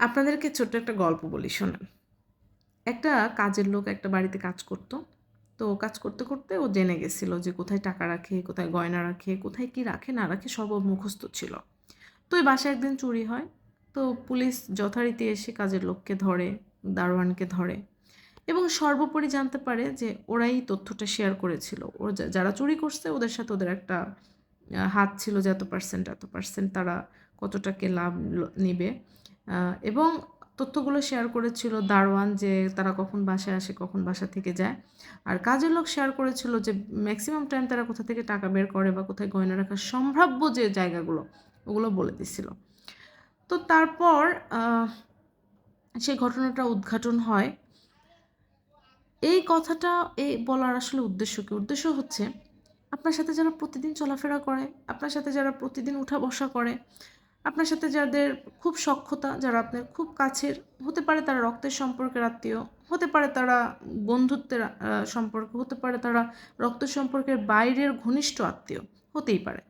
আপনাদেরকে ছোট্ট একটা গল্প বলি, শোনেন। একটা কাজের লোক একটা বাড়িতে কাজ করতো। তো কাজ করতে করতে ও জেনে গেছিল যে কোথায় টাকা রাখে, কোথায় গয়না রাখে, কোথায় কি রাখে, না রাখে সব মুখস্থ ছিল। তো ওই বাসায় একদিন চুরি হয়। তো পুলিশ যথারীতি এসে কাজের লোককে ধরে, দারোয়ানকে ধরে এবং সর্বোপরি জানতে পারে যে ওরাই তথ্যটা শেয়ার করেছিল। ও যারা চুরি করছে ওদের সাথে ওদের একটা হাত ছিল যে এত পার্সেন্ট এত পার্সেন্ট তারা কতটাকে লাভ নিবে। এবং তথ্যগুলো শেয়ার করেছিল দারওয়ান যে তারা কখন বাসায় আসে, কখন বাসা থেকে যায়। আর কাজের লোক শেয়ার করেছিল যে ম্যাক্সিমাম টাইম তারা কোথা থেকে টাকা বের করে বা কোথায় গয়না রাখার সম্ভাব্য যে জায়গাগুলো, ওগুলো বলে দিছিল। তো তারপর সেই ঘটনাটা উদ্ঘাটন হয়। এই কথাটা, এই বলার আসলে উদ্দেশ্য কি? উদ্দেশ্য হচ্ছে, আপনার সাথে যারা প্রতিদিন চলাফেরা করে, আপনার সাথে যারা প্রতিদিন উঠা বসা করে আপনার সাথে যাদের খুব সক্ষতা যারা আপনার খুব কাছের, হতে পারে তারা রক্তের সম্পর্কের আত্মীয়, হতে পারে তারা বন্ধুত্বের সম্পর্ক, হতে পারে তারা রক্ত সম্পর্কের বাইরের ঘনিষ্ঠ আত্মীয়, হতেই পারে।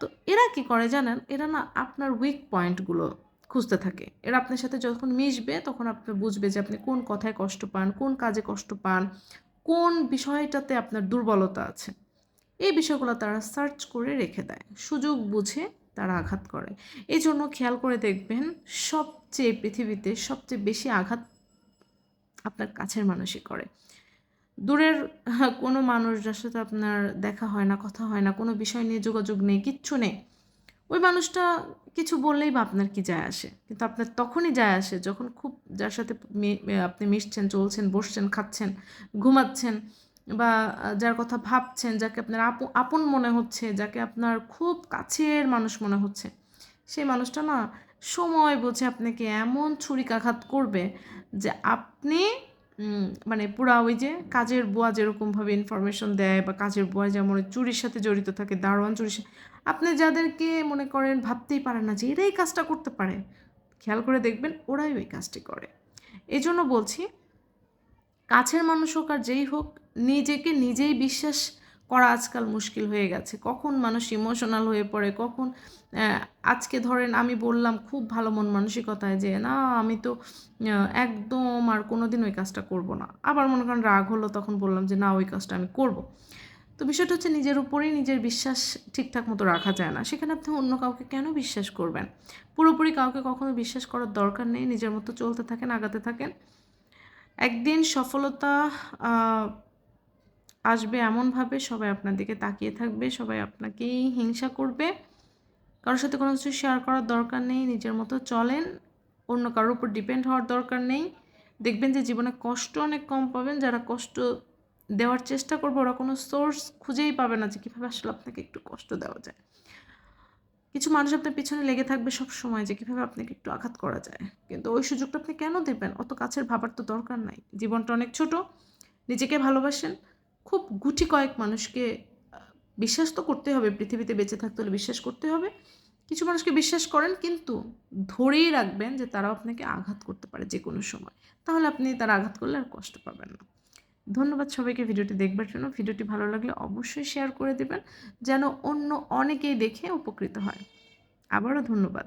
তো এরা কি করে জানেন? এরা না আপনার উইক পয়েন্টগুলো খুঁজতে থাকে। এরা আপনার সাথে যখন মিশবে, তখন আপনি বুঝবে যে আপনি কোন কথায় কষ্ট পান, কোন কাজে কষ্ট পান, কোন বিষয়টাতে আপনার দুর্বলতা আছে। এই বিষয়গুলো তারা সার্চ করে রেখে দেয়। সুযোগ বুঝে তারা আঘাত করে। এই জন্য খেয়াল করে দেখবেন সবচেয়ে পৃথিবীতে সবচেয়ে বেশি আঘাত আপনার কাছের মানুষই করে। দূরের কোনো মানুষ যার সাথে আপনার দেখা হয় না, কথা হয় না, কোনো বিষয় নিয়ে যোগাযোগ নেই, কিচ্ছু নেই, ওই মানুষটা কিছু বললেই বা আপনার কি যায় আসে। কিন্তু আপনার তখনই যায় আসে যখন খুব যার সাথে আপনি মিশছেন, চলছেন, বসছেন, খাচ্ছেন, ঘুমাচ্ছেন বা যার কথা ভাবছেন, যাকে আপনার আপন মনে হচ্ছে, যাকে আপনার খুব কাছের মানুষ মনে হচ্ছে, সেই মানুষটা না সময় বুঝে আপনাকে এমন ছুরিকাঘাত করবে যে আপনি মানে পুরা ওই যে কাজের বুয়া যেরকমভাবে ইনফরমেশন দেয় বা কাজের বুয়া যেমন চুরির সাথে জড়িত থাকে, দারোয়ান চুরির সাথে, আপনি যাদেরকে মনে করেন ভাবতেই পারেন না যে এরাই কাজটা করতে পারে, খেয়াল করে দেখবেন ওরাই ওই কাজটি করে। এই জন্য বলছি, কাছের মানুষ হোক আর যেই হোক নিজেকে নিজেই বিশ্বাস করা আজকাল মুশকিল হয়ে গেছে। কখন মানুষ ইমোশনাল হয়ে পড়ে, কখন আজকে ধরেন আমি বললাম খুব ভালো মন মানসিকতায় যে, না, আমি তো একদম আর কোনো দিন ওই কাজটা করব না। আবার মনে করেন রাগ হলো, তখন বললাম যে, না, ওই কাজটা আমি করব। তো বিষয়টা হচ্ছে নিজের উপরেই নিজের বিশ্বাস ঠিকঠাক মতো রাখা যায় না। সেখানে আপনি অন্য কাউকে কেন বিশ্বাস করবেন? পুরোপুরি কাউকে কখনো বিশ্বাস করার দরকার নেই। নিজের মতো চলতে থাকেন, আগাতে থাকেন। একদিন সফলতা আসবে এমনভাবে, সবাই আপনার দিকে তাকিয়ে থাকবে, সবাই আপনাকেই হিংসা করবে। কারোর সাথে কোনো কিছু শেয়ার করার দরকার নেই, নিজের মতো চলেন। অন্য কারোর উপর ডিপেন্ড হওয়ার দরকার নেই। দেখবেন যে জীবনে কষ্ট অনেক কম পাবেন, যারা কষ্ট দেওয়ার চেষ্টা করবে, ওরা কোনো সোর্স খুঁজেই পাবে না যে কীভাবে আসলে আপনাকে একটু কষ্ট দেওয়া যায়। কিছু মানুষ আপনার পিছনে লেগে থাকবে সব সময় যে কীভাবে আপনাকে একটু আঘাত করা যায়। কিন্তু ওই সুযোগটা আপনি কেন দেবেন? অত কাছের ভাবার তো দরকার নাই। জীবনটা অনেক ছোট, নিজেকে ভালোবাসেন খুব গুটি কয়েক মানুষকে বিশ্বাস তো করতে হবে, পৃথিবীতে বেঁচে থাকতে হলে বিশ্বাস করতে হবে। কিছু মানুষকে বিশ্বাস করেন, কিন্তু ধরেই রাখবেন যে তারাও আপনাকে আঘাত করতে পারে যে কোনো সময়। তাহলে আপনি তারা আঘাত করলে আর কষ্ট পাবেন না। ধন্যবাদ সবাইকে ভিডিওটি দেখবার জন্য। ভিডিওটি ভালো লাগলে অবশ্যই শেয়ার করে দেবেন, যেন অন্য অনেকেই দেখে উপকৃত হয়। আবারও ধন্যবাদ।